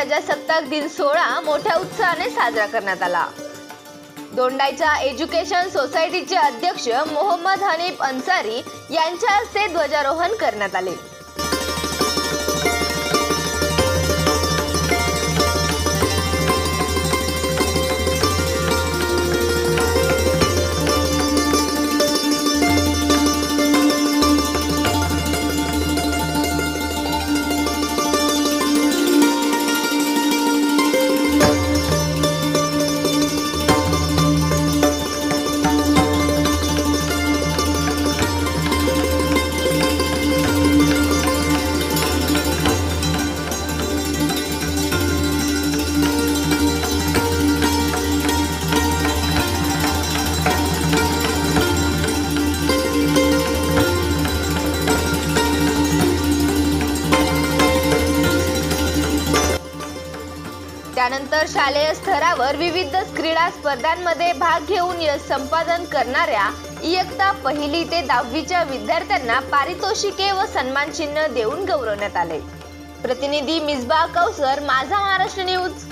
प्रजासत्ताक दिन सोहळा मोठ्या उत्साहाने साजरा करण्यात आला. दोंडाईच्या एज्युकेशन सोसायटीचे अध्यक्ष मोहम्मद हनीफ अन्सारी यांच्या हस्ते ध्वजारोहण करण्यात आले. त्यानंतर शालेय स्तरावर विविध क्रीडा स्पर्धांमध्ये भाग घेऊन यश संपादन करणाऱ्या इयत्ता पहिली ते दहावीच्या विद्यार्थ्यांना पारितोषिके व सन्मान चिन्ह देऊन गौरवण्यात आले. प्रतिनिधी मिसबा कौसर माझा महाराष्ट्र न्यूज